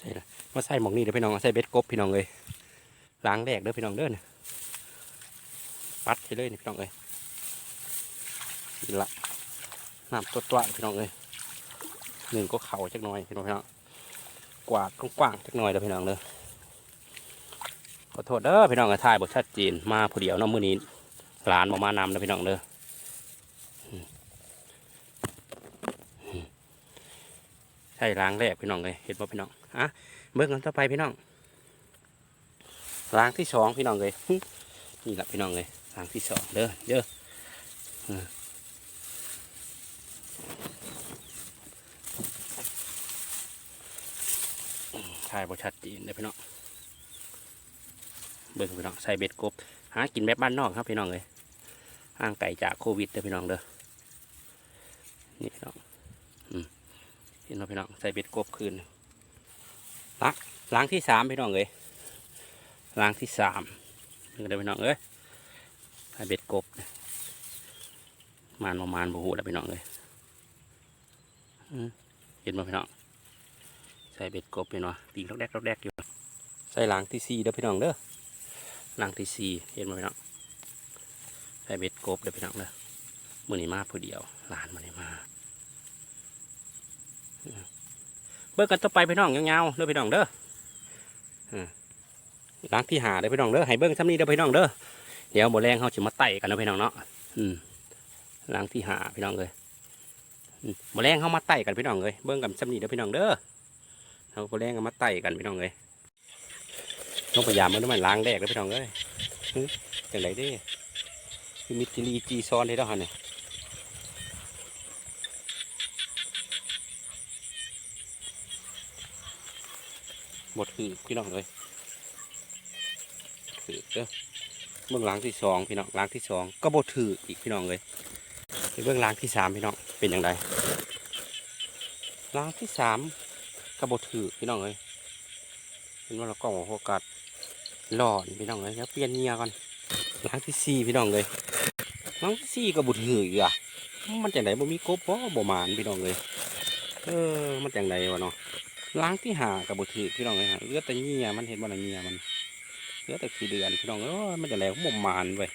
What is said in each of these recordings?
ใส่มาใส่หมองนี่เด้อพี่น้องใส่เบ็ดกบพี่น้องเลยล้างแรกเด้อพี่น้องเด้อนะปัดไปเลยนี่พี่น้องเลยนี่ละน้ำตัวตัวพี่น้องเลยหนึ่งก็เข่าจักหน่อยพี่น้องพี่น้องกวาดกว้างๆจักหน่อยเด้อพี่น้องเด้อขอโทษเด้อพี่น้องกระทายบทชัดเจนมาผู้เดียวน้องมือนี้หลานมามานำเด้อพี่น้องเด้อ ช่ล้างแรกพี่น้องเลยเห็นป่พี่น้องอะเบิ่งกันต่อไปพี่น้องล้างที่สองพี่น้องเลยนี่แหละพี่น้องเลยล้างที่สองเด้อเด้อถ่ายบชัดจีนเด้พี่น้องเบิ่งพี่น้องใส่เบ็ดกบหากินแบบบ้านนอกครับพี่น้องเลยห่างไกลจากโควิดเด้อพี่น้องเด้อนี่พี่น้อง ห็นไหมพี่น้องใส่เบ็ดกบคืนล้างล้างที่สามพี่น้องเลยล้างที่สามนี่ก็ได้พี่น้องเอ้ยใส่เบ็ดกบมานประมาณบูหูแล้วพี่น้องเลยเห็นไหมพี่น้องใส่เบ็ดกบพี่น้องตีลอกแรกลอกแรกอยู่ใส่ล้างที่สี่เด้อพี่น้องเด้อล้างที่สี่เห็นไหมพี่น้องใส่เบ็ดกบเด้อพี่น้องเด้อมือนี้มาผู้เดียวหลานมือนี้มา เบิกกันต่อไปพี่น้องยาๆเด้อพี่น้องเด้อล้างที่หาเด้อพี่น้องเด้อให้เบิ้งซ้ำนี้เด้อพี่น้องเด้อเดี๋ยวบ่แรงเขาจะมาไต่กันเนะพี่น้องเนาะล้างที่หาพี่น้องเลยอืมบ่แรงเขามาไต่กันพี่น้องเลยเบิ้งกันซ้ำนี้เด้อพี่น้องเด้อเขาบ่แรงเขามาไต่กันพี่น้องเลยต้องพยายามมันต้องมันล้างแรกเด้อพี่น้องเลยจังไรเด้คือมิตรีจีซ้อนได้แล้วฮะเนี่ย หมดคือพี่น้องเลยถือเด้อเบื้องหล้างที่สองพี่น้องหล้างที่สองก็บดถืออีกพี่น้องเลยเบื้องหล้างที่สามพี่น้องเป็นอย่างไรหล้างที่สามก็บดถือพี่น้องเลยเห็นว่าเรากล้องโฟกัสหลอนพี่น้องเลยแล้วเปลี่ยนเงียก่อนหล้างที่สี่พี่น้องเลยหล้างที่สี่ก็บดถืออีกอะมันจังไดบ่มีกบบ่บ่หมานพี่น้องเลยเออมันจังไดวะเนาะ ล้างที่หากับบุถือพี่น้องเลยฮะเลือดแต่เงียมันเห็นว่าอะไรเงียมันเลือดแต่ขี้เดือนพี่น้องเอ้มันจะแล้วบ่มานไว้ย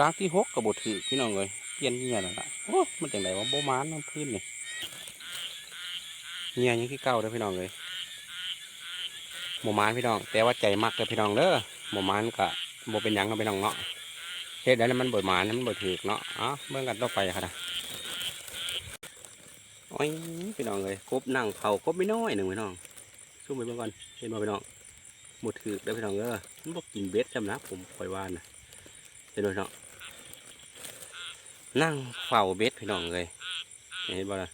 ล้างที่หกกับบุถือพี่น้องเลยเปลี่ยนเงียแล้วล่ะโอ้มันจังไดว่าบ่มานมันพื้นนี่เงียยังที่เก่าเด้พี่น้องเลยบ่มานพี่น้อง แต่ว่าใจมักเด้อพี่น้องเด้อบ่มานก็บ่เป็นยังเนาะพี่น้องเนาะเฮ็ดได้แล้วมันบ่มานมันบ่ถือเนาะเอ๋อเบิ่งกันต่อไปค่ะนะ อ้ยพี่น้องเลยกบนั่งเผากบไม่น้อยหนึ่งพี่น้องช่วยไปเบิ่งก่อนเห็นบ่พี่น้องหมดถือได้พี่น้องเออมันบอกกินเบ็ดจำนะผมคอยว่านะเห็นบ่พี่น้องนั่งเฝ้าเบ็ดพี่น้องเลยเห็นบ่ล่ะ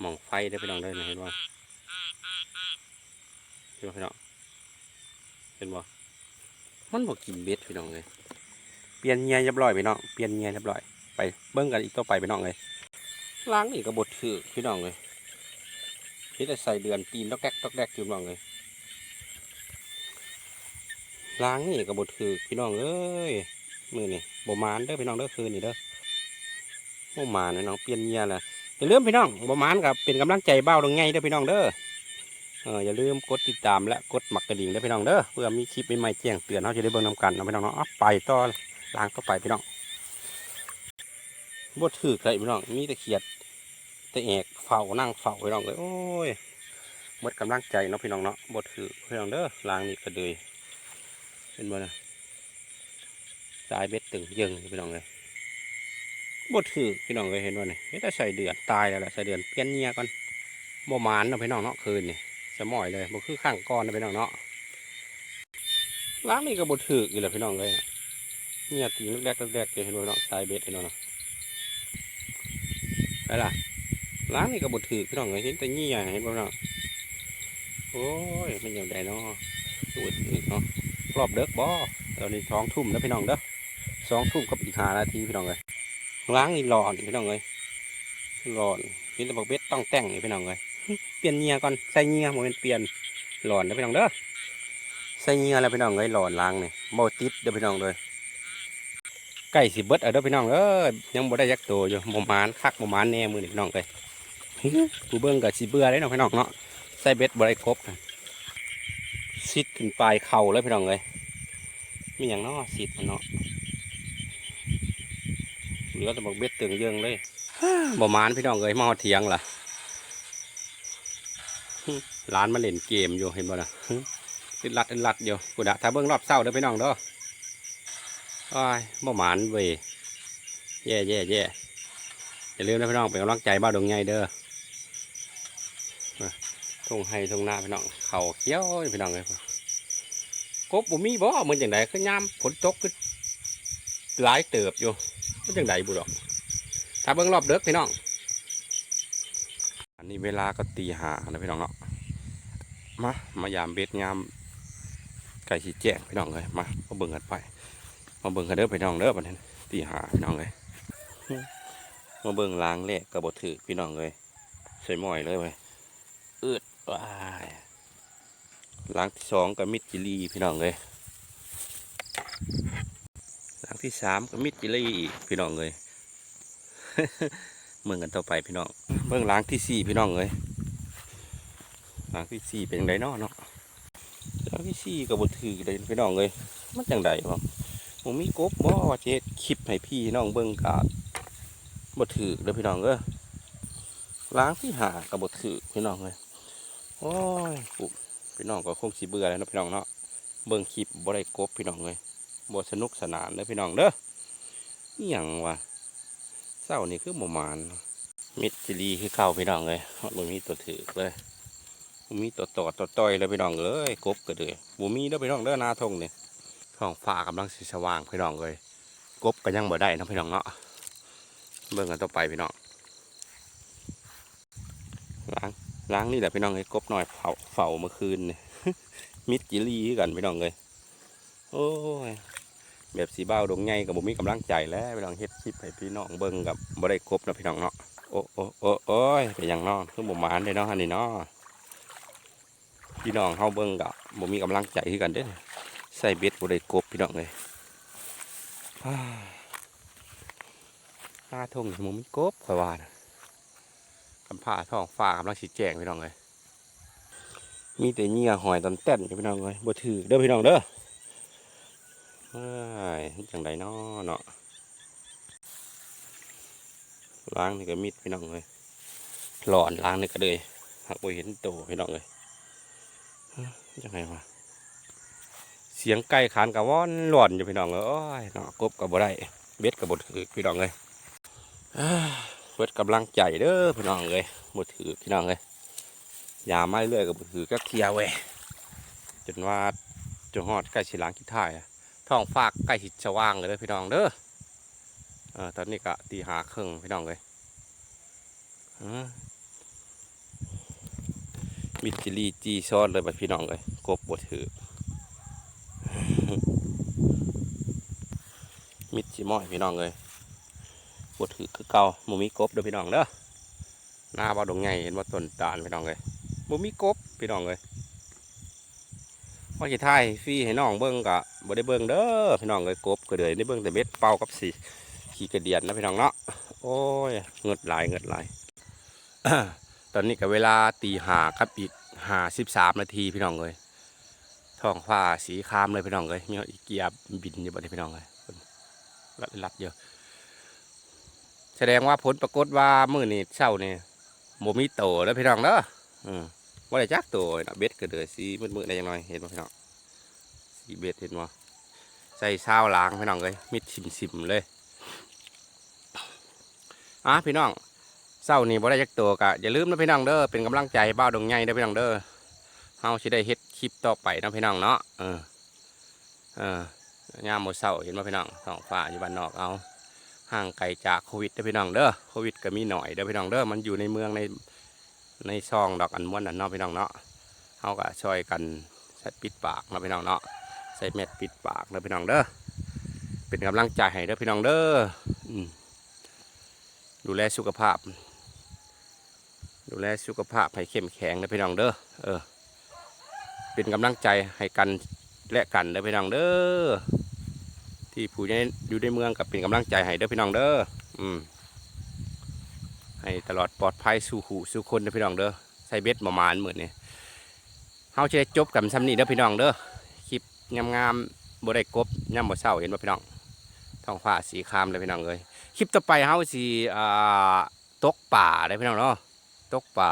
หมองไฟได้พี่น้องได้นะเห็นบ่เห็นบ่พี่น้องเห็นบ่มันบอกกินเบ็ดพี่น้องเลยเปลี่ยนเงียเรียบร้อยพี่น้องเปลี่ยนเงียเรียบร้อยไปเบิ่งกันอีกต่อไปพี่น้องเลย ล้างนี่ก็บดถือพี่น้องเลยพี่จะใส่เดือนตีนตอกแกกตอกแกกอยู่น้องเลยล้างนี่กับบดคือพี่น้องเอ้ยมือนี่บมานเด้อพี่น้องเด้อคืนนี่เด้อโอ้มานพี่น้องเปลี่ยนเงียแหละอย่าลืมพี่น้องบมานกับเป็นกำลังใจเบ้าลงไงเด้อพี่น้องเด้อเอออย่าลืมกดติดตามและกดหมักกระดิ่งเด้อพี่น้องเด้อเพื่อมีคลิปใหม่ๆแจ้งเตือนเขาจะได้เบิ่งนำกันนะพี่น้องเนาะไปต่อล้างต่อไปพี่น้อง บดถือใครพี่น้อง มีแต่เขียดแต่แอกเฝ้านั่งเฝ้าพี่น้องเลยโอ้ยหมดกำลังใจเนาะพี่น้องเนาะบดถือพี่น้องเด้อล้างนี่ก็เลยเป็นบ่นะสายเบ็ดตึงยิงพี่น้องเลยบดถือพี่น้องเลยเห็นว่านี่เฮ้ยแต่ใส่เดือนตายแล้วแหละใส่เดือนเปลี่ยนเงียก่อนบ่มานเนาะพี่น้องเนาะคืนนี่สมอยเลยบ่คือข้างก้อนนะพี่น้องเนาะล้างนี่ก็บดถืออยู่แหละพี่น้องเลยเงียตีลูกแรกลูกแรกเห็นบ่พี่น้องสายเบ็ดพี่น้องเนาะ ล่ะล้างนี่ก็บดถือพี่น้องเลยเห็นแต่ยี่ใหญ่เห็นบ่พี่น้องโอ้ยมันย่างไรเนาะดูถือเนาะรอบเด็กบ่ตอนนี้สองทุ่มแล้วพี่น้องเด้อสองทุ่มกับอีกห้านาทีพี่น้องเลยล้างนี่หลอนพี่น้องเลยหลอนเห็นแต่บอกเบ็ดต้องแต่งนี่พี่น้องเลยเปลี่ยนเงียก่อนใส่เงียโมเป็นเปลี่ยนหลอนนะพี่น้องเด้อใส่เงียแล้วพี่น้องเลยหลอนล้างนี่โมติดเด้อพี่น้องเลย ใกล้สิเบิดเอาเด้อพี่น้องเอ้ยยังบ่ได้ยักตัวอยู่บ่มานคักบ่มานแน่มือนี่พี่น้องเลยผู้เบิ่งก็สิเบื่อได้เนาะพี่น้องเนาะใส่เบ็ดบ่ได้ครบน่ะซิดขึ้นปลายเข่าเลยพี่น้องเลยมีอย่างเนาะซิดเนาะเหลือแต่บอกเบ็ดตึงเยิงเลยบ่มานพี่น้องเลยมาฮอเถียงล่ะร้านมาเล่นเกมอยู่เห็นบ่ล่ะติดลัดติดลัดอยู่กูดะถ้าเบิ่งรอบเศร้าเด้อพี่น้องเด้อ อ้ายบ่หมานเว้ยแย่แย่แย่อย่าลืมนะพี่น้องเป็นกำลังใจบ้าวดงใหญ่เด้อทงให้ทงหน้าพี่น้องเข่าเขี้ยวพี่น้องเลยกบบ่มีบ่เหมือนจังไดคือยามฝนตกคือหลายเติบอยู่มันจังไดบุดอกถ้าเบิ่งรอบเด็กพี่น้อง อันนี้เวลาก็ตีหานะพี่น้องเนาะมามายามเบ็ดยามไก่สีแจ้งพี่น้องเลยมามาเบิ่งกันไป มาเบิ่งกันเด้อพี่น้องเด้อบัดนี้ตีหาพี่น้องเลยมาเบิ่งล้างแรกกระบอถือพี่น้องเลยใส่หม้อยเลยเว้อืดว้ายล้างที่สองกับมิดจิลีพี่น้องเลยล้างที่สามกับมิดจิลีพี่น้องเลยเมืองกันต่อไปพี่น้องเบื้งล้างที่สี่พี่น้องเลยล้างที่สี่เป็นไงเนาะเนาะล้างที่สี่กับบถือเลยพี่น้องเลยมันจังไดบ่ ผมมีกบบ่ว่าจะเฮ็ดคลิปให้พี่น้องเบิ่งกาบถือเด้อพี่น้องเอ้อล้างที่หากับบถือพี่น้องเลยโอ้ยปุ๊บพี่น้องก็คงสิเบื่อแล้วนะพี่น้องเนาะเบิ่งคลิปบ่ได้กบพี่น้องเลยบ่สนุกสนานเด้อพี่น้องเด้ออหยังวะเศร้านี่คือหมมานมิดจิรีคือเข้าพี่น้องเลยมันมีตัวถือเลยมันมีตัวต่อตัวต้อยเลยพี่น้องเอ้ยกบก็เลยบูมีเด้อพี่น้องเด้อนาทงเนี่ย ท้องฟ้ากำลังสีสว่างพี่น้องเลยกบก็ยังบ่ได้นะพี่น้องเนาะเบิ่งกันต่อไปพี่น้องล้างล้างนี่แหละพี่น้องเลยกบหน่อยเฝ้าเฝ้าเมื่อคืนมิดจิรีคือกันพี่น้องเลยโอ้ยแบบสีเบ้าดงใหญ่กับบุมีกำลังใจแล้วพี่น้องเฮ็ดคลิปให้พี่น้องเบิ่งกับบ่ได้ครบนะพี่น้องเนาะโอ้โอ้โอ้โอ้ยเป็นอย่างนาะคือบ่มานเด้เนาะอันนี้เนาะพี่น้องเฮาเบิ่งกับบ่มีกำลังใจคือกันเด้ใส่เบ็ดบ่ได้ครบพี่น้องเลยฮ่าหน้าทงนี่บ่มีกบข่อยวานกำผ้าท้องฟ้ากำลังสิแจงพี่น้องเลยมีแต่เงื่อหอยตอนเต้นพี่น้องเลยบ่ถือเด้อพี่น้องเด้อเอ้ยจังไดนาะเนาะล้างนี่ก็มิดพี่น้องเลยหลอนล้างนี่ก็เลยหักไปเห็นโตพี่น้องเลยยจังไงวะ สียงไก่ขานกับว่อนหลอนอยู่พี่น้องเลยโอ้ยเนาะกบกับบ่ได้เบ็ดกับบดถือพี่น้องเลยเอ้ยเบิดกำลังใจเด้อพี่น้องเลยบดถือพี่น้องเลยยาไม่เรื่อยกับบดถือก็เทียเว้ยจนว่าจนฮอดใกล้สิล้างขี้ท่ายท้องฟากใกล้สิสว่างเลยพี่น้องเด้อเออตอนนี้ก็ตีหาครึ่งพี่น้องเลยมิจิลีจีซอดเลยไปพี่น้องเลยกบบดถือ มิดจิม้อยพี่น้องเลยบดถือคือเก่าหมูมีกบเด้อพี่น้องเด้อหน้าบ่าวดงไงเห็นว่าต้นตาลพี่น้องเลยหมูมีกบพี่น้องเลยว่าสิถ่ายฟีให้น้องเบิ่งก็บ่ได้เบิ่งเด้อพี่น้องเอ้ยกบก็เลยได้เบิ่งแต่เบ็ดเป่ากับสีขี้กระเดียนนะพี่น้องเนาะโอ้ยเงิดหลายเงิดหลายตอนนี้ก็เวลาตีหาครับอีกหาสิบสามนาทีพี่น้องเลย ท้องฟ้าสีครามเลยพี่น้องเลยมีอีเกียบบินอยู่บ่ได้พี่น้องเลยลัดลัดเยอะแสดงว่าผลปรากฏว่ามือนี้เช้านี่บ่มีโตแล้วพี่น้องเด้ออืมว่าได้จักตัวนะเบ็ดก็เดือสีมืดๆได้ยังน้อยเห็นบ่พี่น้องสีเบ็ดเห็นบ่ใส่ซาวล้างพี่น้องเลยมิดสิมๆเลยอะพี่น้องเศร้านี่บ่ได้จักตัวกะอย่าลืมนะพี่น้องเด้อเป็นกำลังใจบ้าวดงใหญ่เด้อพี่น้องเด้อเฮาสิได้เฮ็ด ลิปต่อไปนะพี่น้องเนาะเออเออยามมื้อเช้าเห็นบ่พี่น้องท้องฟ้าอยู่บ้านนอกเอาห่างไกลจากโควิดเด้อพี่น้องเด้อโควิดก็มีหน่อยเด้อพี่น้องเด้อมันอยู่ในเมืองในในซองดอกอันม้วนอันเนาะพี่น้องเนาะเขาก็ช่วยกันใส่ปิดปากนาะพี่น้องเนาะใส่เม็ดปิดปากเนะพี่น้องเด้อเป็นกำลังใจให้เด้อพี่น้องเด้อดูแลสุขภาพ ดูแลสุขภาพให้เข้มแข็งเด้อพี่น้องเด้อเออ เป็นกำลังใจให้กันและกันเด้อพี่น้องเด้อที่ผู้ใหญ่อยู่ในเมืองกับเป็นกำลังใจให้เด้อพี่น้องเด้ออืมให้ตลอดปลอดภัยสู่หูสู่คนนะพี่น้องเด้อใส่เบ็ดประมาณหมื่นนี่เฮาจะได้จบกันซ้ำนี้เด้อพี่น้องเด้อคลิปงามๆบ่ได้กบย่ำบ่เศร้าเห็นบ่พี่น้องท้องฟ้าสีครามเลยพี่น้องเอ้ยคลิปต่อไปเฮาสิอ่าตกป่าได้อพี่น้องเนาะตกป่า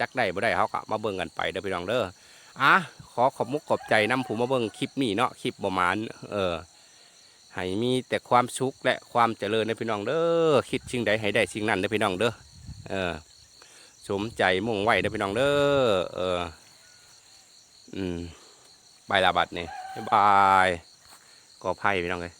จักได้บ่ได้เฮาก็มาเบิ่งกันไปเด้อพี่น้องเด้อ อะขอขอบมุกขอบใจนำผู้มาเบิ่งคลิปนี้เนาะคลิปประมาณเออให้มีแต่ความสุขและความเจริญในพี่น้องเด้อคิดสิ่งใดให้ได้สิ่งนั้นในพี่น้องเด้อเออสมใจมุ่งไหวในพี่น้องเด้อเอออืมบายลาบัดนี่ยบายก็ไพ่พี่น้องเลย